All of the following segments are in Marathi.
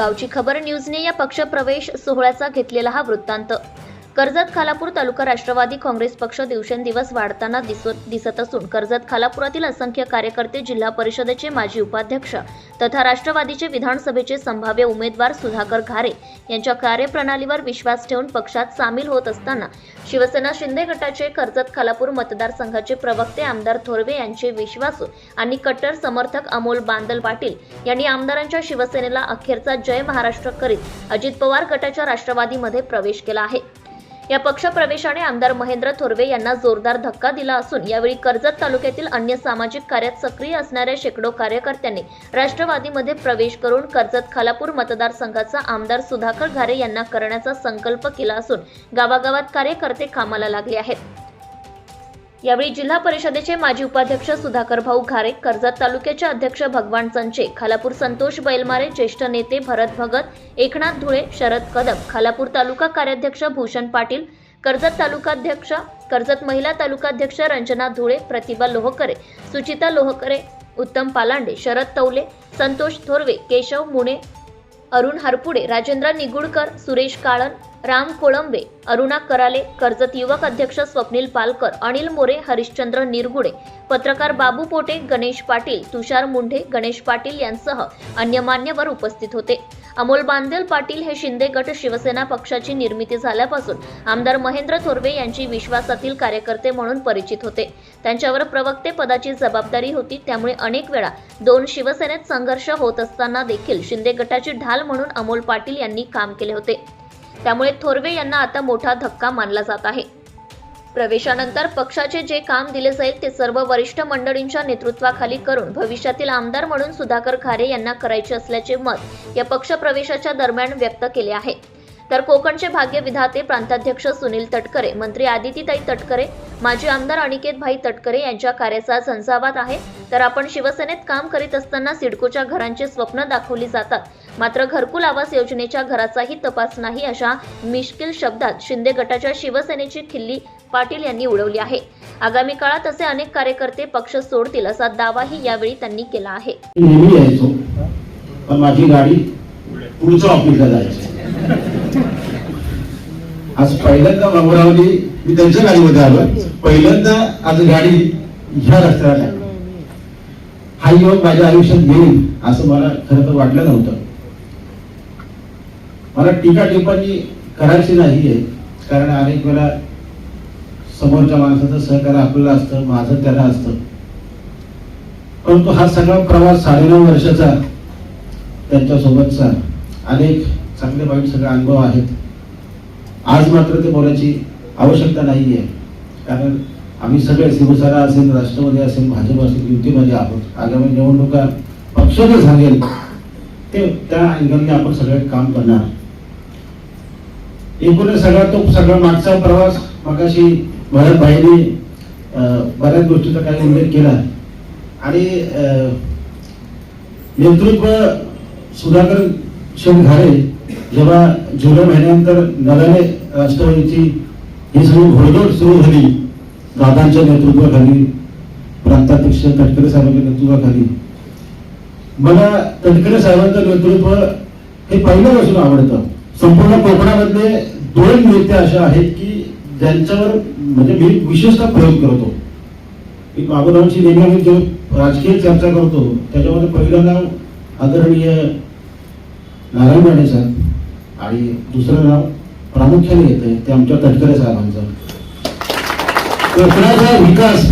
गावची खबर न्यूजने या पक्षप्रवेश सोहळ्याचा घेतलेला हा वृत्तांत. कर्जत खालापूर तालुका राष्ट्रवादी काँग्रेस पक्ष दिवसेंदिवस वाढताना दिसत दिसत असून कर्जत खालापुरातील असंख्य कार्यकर्ते जिल्हा परिषदेचे माजी उपाध्यक्ष तथा राष्ट्रवादीचे विधानसभेचे संभाव्य उमेदवार सुधाकर घारे यांच्या कार्यप्रणालीवर विश्वास ठेवून पक्षात सामील होत असताना शिवसेना शिंदे गटाचे कर्जत खालापूर मतदारसंघाचे प्रवक्ते आमदार थोरवे यांचे विश्वासू आणि कट्टर समर्थक अमोल बांदल पाटील यांनी आमदारांच्या शिवसेनेला अखेरचा जय महाराष्ट्र करीत अजित पवार गटाच्या राष्ट्रवादीमध्ये प्रवेश केला आहे. या पक्षप्रवेशाने आमदार महेंद्र थोरवे यांना जोरदार धक्का दिला असून यावेळी कर्जत तालुक्यातील अन्य सामाजिक कार्यात सक्रिय असणाऱ्या शेकडो कार्यकर्त्यांनी राष्ट्रवादीमध्ये प्रवेश करून कर्जत खालापूर मतदारसंघाचा आमदार सुधाकर घारे यांना करण्याचा संकल्प केला असून गावागावात कार्यकर्ते कामाला लागले आहेत. यावेळी जिल्हा परिषदेचे माजी उपाध्यक्ष सुधाकर भाऊ घारे कर्जत तालुक्याचे अध्यक्ष भगवान संचे खालापूर संतोष बैलमारे ज्येष्ठ नेते भरत भगत एकनाथ धुळे शरद कदम खालापूर तालुका कार्याध्यक्ष भूषण पाटील कर्जत तालुकाध्यक्ष कर्जत महिला तालुकाध्यक्ष रंजना धुळे प्रतिभा लोहकरे सुचिता लोहकरे उत्तम पालांडे शरद तौले संतोष थोरवे केशव मुणे अरुण हरपुडे राजेंद्र निगुडकर सुरेश काळन राम कोळंबे अरुणा कराले कर्जत युवक अध्यक्ष स्वप्नील पालकर अनिल मोरे हरिश्चंद्र निरगुडे पत्रकार बाबू पोटे गणेश पाटील तुषार मुंढे गणेश पाटील यांसह अन्य मान्यवर उपस्थित होते. अमोल बांदेल पाटील हे शिंदे गट शिवसेना पक्षाची निर्मिती झाल्यापासून आमदार महेंद्र थोरवे यांची विश्वासातील कार्यकर्ते म्हणून परिचित होते. त्यांच्यावर प्रवक्ते पदाची जबाबदारी होती त्यामुळे अनेक वेळा दोन शिवसेनेत संघर्ष होत असताना देखील शिंदे गटाची ढाल म्हणून अमोल पाटील यांनी काम केले होते. त्यामुळे थोरवे यांना आता मोठा धक्का मानला जात आहे. प्रवेशानंतर पक्षाचे जे काम दिले जाईल ते सर्व वरिष्ठ मंडळींच्या नेतृत्वाखाली करून भविष्यातील आमदार म्हणून सुधाकर खारे यांना करायचे असल्याचे मत या पक्षप्रवेशाच्या दरम्यान व्यक्त केले आहे. तर कोकणचे भाग्य विधाते प्रांताध्यक्ष सुनील तटकरे मंत्री आदितीताई तटकरे माजी आमदार अनिकेत भाई तटकरे यांच्या कार्याचा झंझावात आहे. तर आपण शिवसेनेत काम करीत असताना सिडकोच्या घरांचे स्वप्न दाखवली जातात. मात्र घरकुल आवास योजनेच्या घराचाही तपास नाही अशा मिश्किल शब्दात शिंदे गटाच्या शिवसेनेची खिल्ली पाटील यांनी उडवली आहे. आगामी काळात असे अनेक कार्यकर्ते पक्ष सोडतील असा दावाही यावेळी त्यांनी केला आहे. पण माझी गाडी पुढच्या ऑफिसला जायची. आज पहिल्यांदा बाबुरावली मी त्यांच्या गाडीमध्ये आलो. पहिल्यांदा आज गाडी ह्या रस्त्याला हा योग माझ्या आयुष्यात येईल असं मला खरं तर वाटलं नव्हतं. मला टीका टिप्पणी करायची नाहीये. कारण अनेक वेळा समोरच्या माणसाचं सहकार्य आपल्याला असतं माझं त्याला असतं. परंतु हा सगळा प्रवास साडेनऊ वर्षाचा त्यांच्यासोबतचा अनेक चांगले वाईट सगळे अनुभव आहेत. आज मात्र ते बोलायची आवश्यकता नाही आहे कारण आम्ही सगळे शिवसेना असेल राष्ट्रवादी असेल भाजप असेल युतीमध्ये आहोत. आगामी निवडणुका पक्ष जे सांगेल. ते त्या अँगलने आपण सगळे काम करणार. एकूणच सगळा तो सगळा मागचा प्रवास मगाशी भरतभाईने बऱ्याच गोष्टीचा काही उल्लेख केला. आणि अं, नेतृत्व सुधाकर शेठ घाले जेव्हा जुलै महिन्यानंतर नव्याने राष्ट्रवादीची ही सगळी घोडदोड सुरू झाली दादांच्या नेतृत्वाखाली प्रांताध्यक्ष तटकरे साहेबांच्या नेतृत्वाखाली. मला तटकरे साहेबांचं नेतृत्व हे पहिल्यापासून आवडतं. संपूर्ण कोकणामधले दोन नेते असे आहेत की ज्यांच्यावर म्हणजे मी विशेषतः प्रयोग करतो. की बाबूरावांची नेहमी आम्ही जो राजकीय चर्चा करतो त्याच्यामध्ये पहिलं नाव आदरणीय नारायण राणे साहेब आणि दुसरं नाव प्रामुख्याने येते ते आमच्या तटकरे साहेबांचं. कोकणाचा विकास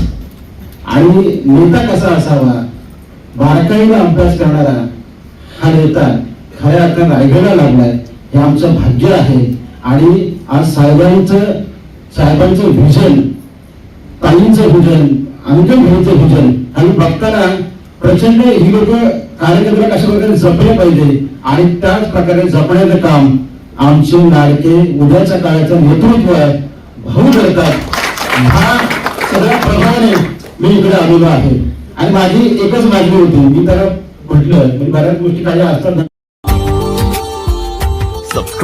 आणि नेता कसा असावा बारकाईने अभ्यास करणारा हा नेता खऱ्या अर्थाने रायगडला लागलाय. हे आमचं भाग्य आहे. आणि आज साहेबांचं साहेबांचं भूजन ताईंचं भूजन आमच्या घरीचं भोजन आणि बघताना प्रचंड ही लोक कार्यकर्त्याला कशा प्रकारे जपले पाहिजे आणि त्याच प्रकारे जपण्याचं काम आमचे लाडके उद्याच्या काळाचं नेतृत्व आहे भाऊ करतात. हा सगळ्या प्रमाणे मी इकडे आलेलो आहे. आणि माझी एकच मागणी होती मी त्याला म्हटलं म्हणजे बऱ्याच गोष्टी काही असतात